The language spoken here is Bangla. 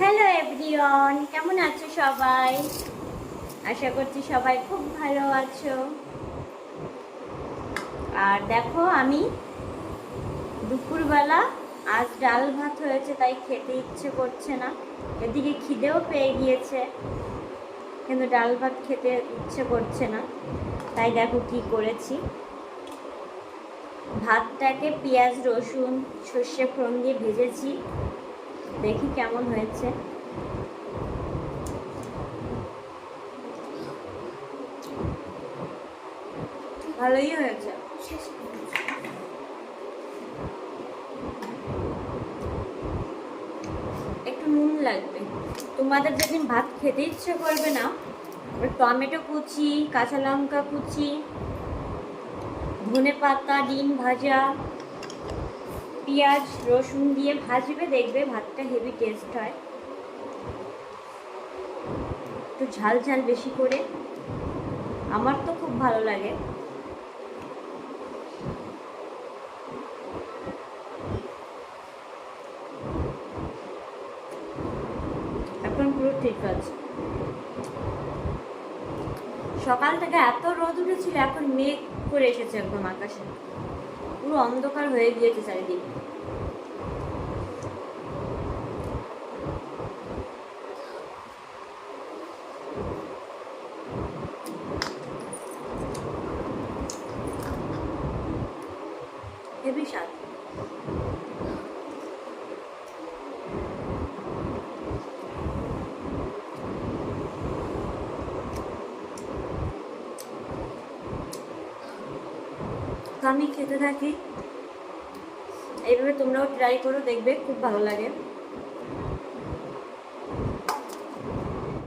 হ্যালো এভরিওয়ান কেমন আছো সবাই? আশা করছি সবাই খুব ভালো আছো। আর দেখো, আমি দুপুরবেলা আজ ডাল ভাত হয়েছে, তাই খেতে ইচ্ছে করছে না। এদিকে খিদেও পেয়ে গিয়েছে, কিন্তু ডাল ভাত খেতে ইচ্ছে করছে না। তাই দেখো কি করেছি। ভাতটাকে পেঁয়াজ, রসুন, সর্ষে ফোড়ন দিয়ে ভেজেছি। দেখি কেমন হয়েছে। ভালোই হয়েছে। একটু নুন লাগবে। তোমাদের যেদিন ভাত খেতে ইচ্ছে করবে না টমেটো কুচি, কাঁচা লঙ্কা কুচি ধনে পাতা ডিম ভাজা পেঁয়াজ, রসুন দিয়ে ভাজবে, দেখবে ভাতটা হেভি টেস্ট হয়। একটু ঝাল ঝাল বেশি করে। আমার তো খুব ভালো লাগে। এখন পুরো ঠিক আছে। সকাল থেকে এত রোদ উঠেছিল, এখন মেঘ করে এসেছে একদম আকাশে। পুরো অন্ধকার হয়ে গিয়েছে চারিদিকে। হেভি স্বাদ আমি খেতে থাকি। এইভাবে তোমরাও ট্রাই করো দেখবে খুব ভালো লাগে।